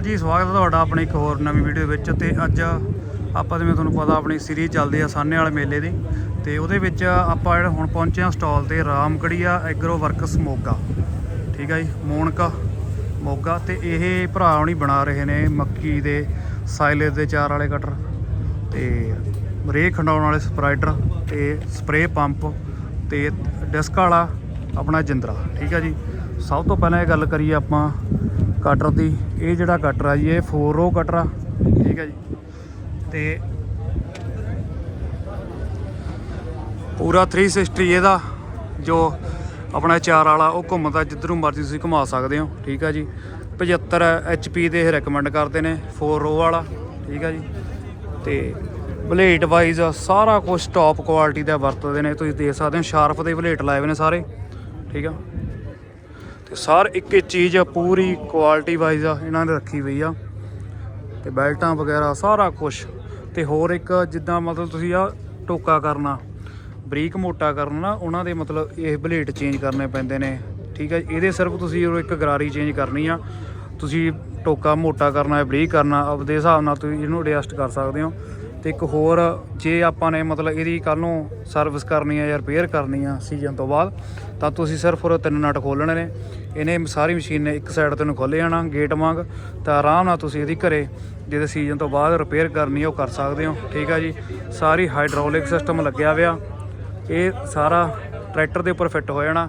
ਹਾਂਜੀ, ਸਵਾਗਤ ਹੈ ਤੁਹਾਡਾ ਆਪਣੀ ਇੱਕ ਹੋਰ ਨਵੀਂ ਵੀਡੀਓ ਵਿੱਚ ਤੇ ਅੱਜ ਆਪਾਂ ਜਿਵੇਂ ਤੁਹਾਨੂੰ ਪਤਾ ਆਪਣੀ ਸੀਰੀਜ਼ ਚੱਲਦੀ ਆ ਸਾਨੇ ਵਾਲੇ ਮੇਲੇ ਦੀ ਤੇ ਉਹਦੇ ਵਿੱਚ ਆਪਾਂ ਜਿਹੜਾ ਹੁਣ ਪਹੁੰਚੇ ਆ ਸਟਾਲ ਤੇ ਰਾਮਗੜੀਆ ਐਗਰੋ ਵਰਕਸ ਮੋਗਾ, ਠੀਕ ਆ ਜੀ, ਮੋਨਕਾ ਮੋਗਾ ਤੇ ਇਹ ਭਰਾ ਹੁਣੀ ਬਣਾ ਰਹੇ ਨੇ ਮੱਕੀ ਦੇ ਸਾਇਲੇਜ ਦੇ ਚਾਰ ਵਾਲੇ ਕਟਰ ਤੇ ਰੇ ਖੰਡਾਉਣ ਵਾਲੇ ਸਪਰਾਈਡਰ ਤੇ ਸਪਰੇ ਪੰਪ ਤੇ ਡਿਸਕ ਵਾਲਾ ਆਪਣਾ ਜਿੰਦਰਾ, ਠੀਕ ਆ ਜੀ। ਸਭ ਤੋਂ ਪਹਿਲਾਂ ਇਹ ਗੱਲ ਕਰੀਏ ਆਪਾਂ ਕਟਰ ਦੀ। ਇਹ ਜਿਹੜਾ ਕਟਰ ਆ ਜੀ, ਇਹ 4 ਰੋ ਕਟਰ ਆ। ਠੀਕ ਹੈ ਜੀ। ਤੇ ਪੂਰਾ 360 ਇਹਦਾ, ਜੋ ਆਪਣਾ ਚਾਰ ਵਾਲਾ, ਉਹ ਘੁੰਮਦਾ ਜਿੱਧਰ ਨੂੰ ਮਰਜ਼ੀ ਤੁਸੀਂ ਘੁਮਾ ਸਕਦੇ ਹੋ। ਠੀਕ ਆ ਜੀ। 75 HP ਦੇ ਇਹ ਰეკਮੈਂਡ ਕਰਦੇ ਨੇ 4 ਰੋ ਵਾਲਾ। ਠੀਕ ਆ ਜੀ। ਤੇ ਬਲੇਡ ਵਾਈਜ਼ ਸਾਰਾ ਕੁਝ ਟੌਪ ਕੁਆਲਿਟੀ ਦਾ ਵਰਤਦੇ ਨੇ। ਤੁਸੀਂ ਦੇਖ ਸਕਦੇ ਹੋ ਸ਼ਾਰਪ ਦੇ ਬਲੇਡ ਲਾਏ ਹੋਏ ਨੇ ਸਾਰੇ। ਠੀਕ ਆ। ਤੇ ਸਾਰ ਇੱਕ ਇੱਕ ਚੀਜ਼ ਪੂਰੀ ਕੁਆਲਿਟੀ ਵਾਈਜ਼ ਆ, ਇਹਨਾਂ ਨੇ ਰੱਖੀ ਹੋਈ ਆ। ਤੇ ਬੈਲਟਾਂ ਵਗੈਰਾ ਸਾਰਾ ਕੁਝ ਤੇ ਹੋਰ ਇੱਕ ਜਿੱਦਾਂ ਮਤਲਬ ਤੁਸੀਂ ਆ ਟੋਕਾ ਕਰਨਾ, ਬਰੀਕ ਮੋਟਾ ਕਰਨਾ ਨਾ, ਉਹਨਾਂ ਦੇ ਮਤਲਬ ਇਹ ਬਲੇਡ ਚੇਂਜ ਕਰਨੇ ਪੈਂਦੇ ਨੇ। ਠੀਕ ਹੈ ਇਹਦੇ ਸਿਰਫ ਤੁਸੀਂ ਉਹ ਇੱਕ ਗਰਾਰੀ ਚੇਂਜ ਕਰਨੀ ਆ। ਤੁਸੀਂ ਟੋਕਾ ਮੋਟਾ ਕਰਨਾ ਹੈ ਬਰੀਕ ਕਰਨਾ, ਆਪਦੇ ਹਿਸਾਬ ਨਾਲ ਤੁਸੀਂ ਇਹਨੂੰ ਐਡਜਸਟ ਕਰ ਸਕਦੇ ਹੋ। ਤੇ ਇੱਕ ਹੋਰ ਜੇ ਆਪਾਂ ਨੇ ਮਤਲਬ ਇਹਦੀ ਕੱਲ ਨੂੰ ਸਰਵਿਸ ਕਰਨੀ ਆ ਜਾਂ ਰਿਪੇਅਰ ਕਰਨੀ ਆ ਸੀਜ਼ਨ ਤੋਂ ਬਾਅਦ, ਤਾਂ ਤੁਸੀਂ ਸਿਰਫ ਉਹ ਤਿੰਨ ਨਟ ਖੋਲਣੇ ਨੇ। ਇਹਨੇ ਸਾਰੀ ਮਸ਼ੀਨ ਨੇ ਇੱਕ ਸਾਈਡ ਤੋਂ ਨੂੰ ਖੋਲ੍ਹ ਜਾਣਾ ਗੇਟ ਵਾਂਗ, ਤਾਂ ਆਰਾਮ ਨਾਲ ਤੁਸੀਂ ਇਹਦੀ ਘਰੇ ਜਿਹਦੇ ਸੀਜ਼ਨ ਤੋਂ ਬਾਅਦ ਰਿਪੇਅਰ ਕਰਨੀ ਉਹ ਕਰ ਸਕਦੇ ਹੋ। ਠੀਕ ਆ ਜੀ? ਸਾਰੀ ਹਾਈਡ੍ਰੋਲਿਕ ਸਿਸਟਮ ਲੱਗਿਆ ਹੋਇਆ। ਇਹ ਸਾਰਾ ਟਰੈਕਟਰ ਦੇ ਉੱਪਰ ਫਿੱਟ ਹੋ ਜਾਣਾ।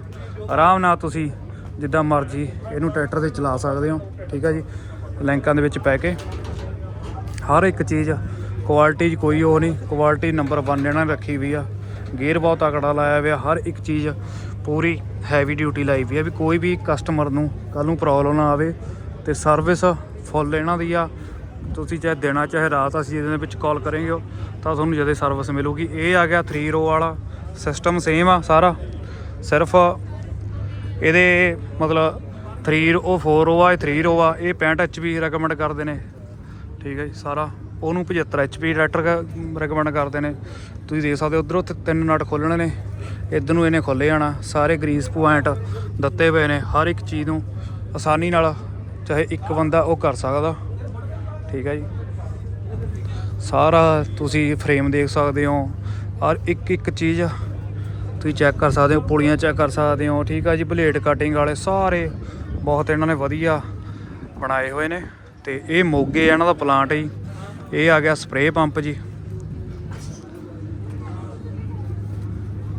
ਆਰਾਮ ਨਾਲ ਤੁਸੀਂ ਜਿੱਦਾਂ ਮਰਜ਼ੀ ਇਹਨੂੰ ਟਰੈਕਟਰ ਤੇ ਚਲਾ ਸਕਦੇ ਹੋ। ਠੀਕ ਆ ਜੀ? ਲੈਂਕਾਂ ਦੇ ਵਿੱਚ ਪੈ ਕੇ। ਹਰ ਇੱਕ ਚੀਜ਼ ਕੁਆਲਿਟੀ 'ਚ ਕੋਈ ਉਹ ਨਹੀਂ ਕੁਆਲਿਟੀ ਨੰਬਰ 1 ਇਹਨਾਂ ਨੇ ਰੱਖੀ ਵੀ ਆ। ਗੇਅਰ ਬਹੁਤ ਤਕੜਾ ਲਾਇਆ ਹੋਇਆ, ਹਰ ਇੱਕ ਚੀਜ਼ ਪੂਰੀ ਹੈਵੀ ਡਿਊਟੀ ਲਾਈ ਵੀ ਆ ਵੀ ਕੋਈ ਵੀ ਕਸਟਮਰ ਨੂੰ ਕੱਲ ਨੂੰ ਪ੍ਰੋਬਲਮ ਨਾ ਆਵੇ ਤੇ ਸਰਵਿਸ ਫੁੱਲ ਇਹਨਾਂ ਦੀ ਆ। ਤੁਸੀਂ ਚਾਹੇ ਦਿਨਾਂ ਚਾਹੇ ਰਾਤ ਅਸੀਂ ਇਹਦੇ ਵਿੱਚ ਕਾਲ ਕਰਾਂਗੇ ਤਾਂ ਤੁਹਾਨੂੰ ਜਦੇ ਸਰਵਿਸ ਮਿਲੂਗੀ। ਇਹ ਆ ਗਿਆ 3 ਰੋ ਵਾਲਾ ਸਿਸਟਮ ਸੇਮ ਆ ਸਾਰਾ। ਸਿਰਫ ਇਹਦੇ ਮਤਲਬ 3 ਰੋ 4 ਰੋ ਆ, ਇਹ 3 ਰੋ ਆ, ਇਹ 65 ਐਚਪੀ ਰეკਮੈਂਡ ਕਰਦੇ ਨੇ। ਠੀਕ ਹੈ ਜੀ, ਸਾਰਾ। ਉਹਨੂੰ 75 ਐਚਪੀ ਟਰੈਕਟਰ ਰეკਮੈਂਡ ਕਰਦੇ ਨੇ। ਤੁਸੀਂ ਦੇਖ ਸਕਦੇ ਹੋ, ਉਧਰੋਂ ਤਿੰਨ ਨਟ ਖੋਲਣੇ ਨੇ। ਇੱਧਰ ਨੂੰ ਇਹਨੇ ਖੋਲੇ ਜਾਣਾ। ਸਾਰੇ ਗਰੀਸ ਪੁਆਇੰਟ ਦਿੱਤੇ ਪਏ ਨੇ, ਹਰ ਇੱਕ ਚੀਜ਼ ਨੂੰ ਆਸਾਨੀ ਨਾਲ ਚਾਹੇ ਇੱਕ ਬੰਦਾ ਉਹ ਕਰ ਸਕਦਾ। ਠੀਕ ਹੈ ਜੀ। ਸਾਰਾ ਤੁਸੀਂ ਫਰੇਮ ਦੇਖ ਸਕਦੇ ਹੋ। ਔਰ ਇੱਕ ਇੱਕ ਚੀਜ਼ ਤੁਸੀਂ ਚੈੱਕ ਕਰ ਸਕਦੇ ਹੋ, ਪੁਲੀਆਂ ਚੈੱਕ ਕਰ ਸਕਦੇ ਹੋ। ਠੀਕ ਆ ਜੀ ਬਲੇਡ ਕਟਿੰਗ ਵਾਲੇ ਸਾਰੇ ਬਹੁਤ ਇਹਨਾਂ ਨੇ ਵਧੀਆ ਬਣਾਏ ਹੋਏ ਨੇ। ਤੇ ਇਹ ਮੋਗੇ ਇਹਨਾਂ ਦਾ ਪਲਾਂਟ ਜੀ। ਇਹ ਆ ਗਿਆ ਸਪਰੇਅ ਪੰਪ ਜੀ।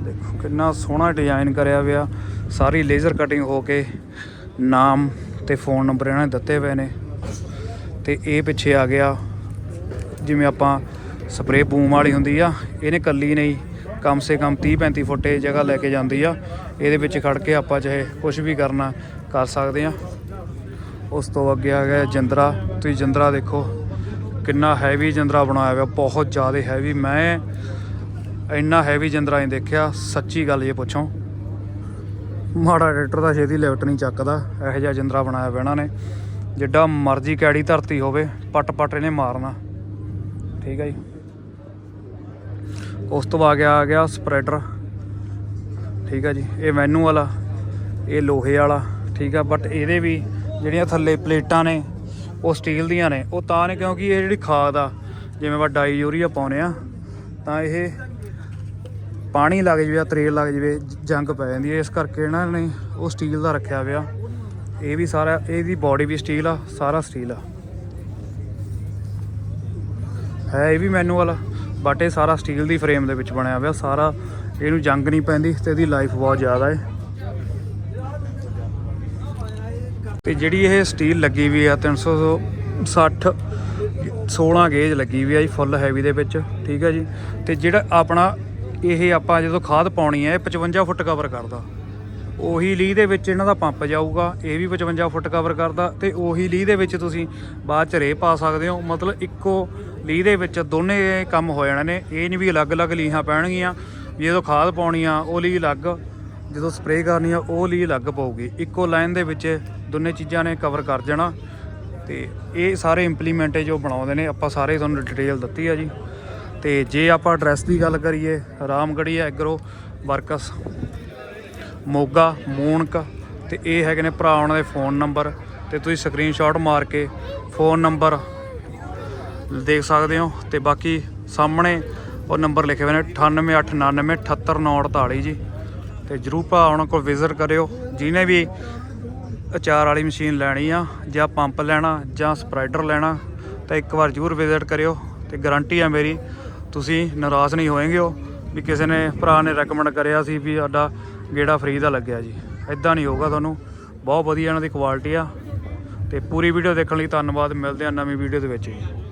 ਦੇਖੋ ਕਿੰਨਾ ਸੋਹਣਾ ਡਿਜ਼ਾਈਨ ਕਰਿਆ ਹੋਇਆ। ਸਾਰੀ ਲੇਜ਼ਰ ਕਟਿੰਗ ਹੋ ਕੇ ਨਾਮ ਤੇ ਫੋਨ ਨੰਬਰ ਇਹਨਾਂ ਨੇ ਦਿੱਤੇ ਹੋਏ ਨੇ। ਤੇ ਇਹ ਪਿੱਛੇ ਆ ਗਿਆ, ਜਿਵੇਂ ਆਪਾਂ ਸਪਰੇਅ ਬੂਮ ਵਾਲੀ ਹੁੰਦੀ ਆ, ਇਹਨੇ ਕੱਲੀ ਨਹੀਂ, ਕਮ ਸੇ ਕਮ 30 35 ਫੁੱਟ ਇਹ ਜਗ੍ਹਾ ਲੈ ਕੇ ਜਾਂਦੀ ਆ। ਇਹਦੇ ਵਿੱਚ ਖੜ ਕੇ ਆਪਾਂ ਚਾਹੇ ਕੁਝ ਵੀ ਕਰਨਾ, ਕਰ ਸਕਦੇ ਆ। ਉਸ ਤੋਂ ਅੱਗੇ ਆ ਗਿਆ ਜਿੰਦਰਾ। ਤੁਸੀਂ ਜਿੰਦਰਾ ਦੇਖੋ ਕਿੰਨਾ ਹੈਵੀ ਜੰਦਰਾ ਬਣਾਇਆ ਹੋਇਆ, ਬਹੁਤ ਜ਼ਿਆਦਾ ਹੈਵੀ ਮੈਂ ਇੰਨਾ ਹੈਵੀ ਜਿੰਦਰਾ ਨਹੀਂ ਦੇਖਿਆ, ਸੱਚੀ ਗੱਲ ਜੇ ਪੁੱਛੋ। ਮਾੜਾ ਟਰੈਕਟਰ ਦਾ ਛੇਤੀ ਲਿਫਟ ਨਹੀਂ ਚੱਕਦਾ, ਇਹੋ ਜਿਹਾ ਜੰਦਰਾ ਬਣਾਇਆ ਹੋਇਆ ਇਹਨਾਂ ਨੇ। ਜਿੱਡਾ ਮਰਜ਼ੀ ਕੈੜੀ ਧਰਤੀ ਹੋਵੇ ਪੱਟ ਪੱਟ ਇਹਨੇ ਮਾਰਨਾ। ਠੀਕ ਹੈ ਜੀ। ਉਸ ਤੋਂ ਬਾਅਦ ਆ ਗਿਆ ਸਪਰੈਡਰ ਠੀਕ ਹੈ ਜੀ, ਇਹ ਮੈਨੂਅਲ ਵਾਲਾ, ਇਹ ਲੋਹੇ ਵਾਲਾ। ਠੀਕ ਆ ਬਟ ਇਹਦੇ ਵੀ ਜਿਹੜੀਆਂ ਥੱਲੇ ਪਲੇਟਾਂ ਨੇ ਉਹ ਸਟੀਲ ਦੀਆਂ ਨੇ। ਉਹ ਤਾਂ ਨੇ ਕਿਉਂਕਿ ਇਹ ਜਿਹੜੀ ਖਾਦ ਆ, ਜਿਵੇਂ ਆਪਾਂ ਡਾਈ ਯੂਰੀਆ ਪਾਉਨੇ ਆ, ਤਾਂ ਇਹ ਪਾਣੀ ਲੱਗ ਜਵੇ ਜਾਂ ਤਰੇਲ ਲੱਗ ਜਵੇ ਜੰਗ ਪੈ ਜਾਂਦੀ ਹੈ ਇਸ ਕਰਕੇ ਇਹਨਾਂ ਨੇ ਉਹ ਸਟੀਲ ਦਾ ਰੱਖਿਆ ਹੋਇਆ। ਇਹ ਵੀ ਸਾਰਾ ਇਹਦੀ ਬਾਡੀ ਵੀ ਸਟੀਲ ਆ, ਸਾਰਾ ਸਟੀਲ ਆ। ਹੈ ਇਹ ਵੀ ਮੈਨੂਅਲ ਬਟ ਇਹ ਸਾਰਾ ਸਟੀਲ ਦੀ ਫਰੇਮ ਦੇ ਵਿੱਚ ਬਣਿਆ ਹੋਇਆ। ਸਾਰਾ, ਇਹਨੂੰ ਜੰਗ ਨਹੀਂ ਪੈਂਦੀ ਤੇ ਇਹਦੀ ਲਾਈਫ ਬਹੁਤ ਜ਼ਿਆਦਾ ਹੈ ਤੇ ਜਿਹੜੀ ਇਹ ਸਟੀਲ ਲੱਗੀ ਵੀ ਆ 360 16 ਗੇਜ ਲੱਗੀ ਵੀ ਆ ਜੀ ਫੁੱਲ ਹੈਵੀ ਦੇ ਵਿੱਚ, ਠੀਕ ਆ ਜੀ। ਤੇ ਜਿਹੜਾ ਆਪਣਾ ਇਹ ਆਪਾਂ ਜਦੋਂ ਖਾਦ ਪਾਉਣੀ ਹੈ ਇਹ 55 ਫੁੱਟ ਕਵਰ ਕਰਦਾ। ਉਹੀ ਲੀਹ ਦੇ ਵਿੱਚ ਇਹਨਾਂ ਦਾ ਪੰਪ ਜਾਊਗਾ, ਇਹ ਵੀ 55 ਫੁੱਟ ਕਵਰ ਕਰਦਾ ਤੇ ਉਹੀ ਲੀਹ ਦੇ ਵਿੱਚ ਤੁਸੀਂ ਬਾਅਦ ਚ ਰੇ ਪਾ ਸਕਦੇ ਹੋ। ਮਤਲਬ ਇੱਕੋ ਲੀਹ ਦੇ ਵਿੱਚ ਦੋਨੇ ਕੰਮ ਹੋ ਜਾਣੇ ਨੇ, ਇਹ ਨਹੀਂ ਵੀ ਅਲੱਗ-ਅਲੱਗ ਲੀਹਾਂ ਪੈਣਗੀਆਂ। ਜਦੋਂ ਖਾਦ ਪਾਉਣੀ ਆ, ਉਹ ਲੀਹ ਅਲੱਗ ਜਦੋਂ ਸਪਰੇਅ ਕਰਨੀ ਆ, ਉਹ ਲਈ ਅਲੱਗ ਪਊਗੀ। ਇੱਕੋ ਲਾਈਨ ਦੇ ਵਿੱਚ ਦੋਨੇ ਚੀਜ਼ਾਂ ਨੇ ਕਵਰ ਕਰ ਜਾਣਾ। ਤੇ ਇਹ ਸਾਰੇ ਇੰਪਲੀਮੈਂਟ ਜੋ ਬਣਾਉਂਦੇ ਨੇ, ਆਪਾਂ ਸਾਰੇ ਤੁਹਾਨੂੰ ਡਿਟੇਲ ਦਿੱਤੀ ਆ ਜੀ। ਤੇ ਜੇ ਆਪਾਂ ਐਡਰੈਸ ਦੀ ਗੱਲ ਕਰੀਏ ਰਾਮਗੜੀ ਐਗਰੋ, ਵਰਕਸ, ਮੋਗਾ ਮੂਣਕ ਤੇ ਇਹ ਹੈਗੇ ਨੇ ਭਰਾ ਉਹਨਾਂ ਦੇ ਫੋਨ ਨੰਬਰ ਤੇ ਤੁਸੀਂ ਸਕਰੀਨਸ਼ਾਟ ਮਾਰ ਕੇ ਫੋਨ ਨੰਬਰ ਦੇਖ ਸਕਦੇ ਹੋ। ਤੇ ਬਾਕੀ ਸਾਹਮਣੇ ਉਹ ਨੰਬਰ ਲਿਖੇ ਹੋਏ ਨੇ 9889978948 ਜੀ। ਤੇ ਜਰੂਰ ਭਾ ਉਹਨਾਂ ਕੋਲ ਵਿਜ਼ਿਟ ਕਰਿਓ, ਜਿਹਨੇ ਵੀ ਅਚਾਰ ਵਾਲੀ ਮਸ਼ੀਨ ਲੈਣੀ ਆ, ਜਾਂ ਪੰਪ ਲੈਣਾ, ਜਾਂ ਸਪਰਾਈਡਰ ਲੈਣਾ, ਤਾਂ ਇੱਕ ਵਾਰ ਜਰੂਰ ਵਿਜ਼ਿਟ ਕਰਿਓ ਤੇ ਗਾਰੰਟੀ ਆ ਮੇਰੀ, ਤੁਸੀਂ ਨਾਰਾਜ਼ ਨਹੀਂ ਹੋਏਗੇ ਹੋ ਵੀ ਕਿਸੇ ਨੇ, ਭਰਾ ਨੇ ਰეკਮੈਂਡ ਕਰਿਆ ਸੀ ਵੀ ਸਾਡਾ ਗੇੜਾ ਫ੍ਰੀ ਦਾ ਲੱਗਿਆ ਜੀ। ਐਦਾਂ ਨਹੀਂ ਹੋਊਗਾ ਤੁਹਾਨੂੰ, ਬਹੁਤ ਵਧੀਆ ਇਹਨਾਂ ਦੀ ਕੁਆਲਿਟੀ ਆ, ਤੇ ਪੂਰੀ ਵੀਡੀਓ ਦੇਖਣ ਲਈ ਧੰਨਵਾਦ, ਮਿਲਦੇ ਆ ਨਵੀਂ ਵੀਡੀਓ ਦੇ ਵਿੱਚ ਜੀ।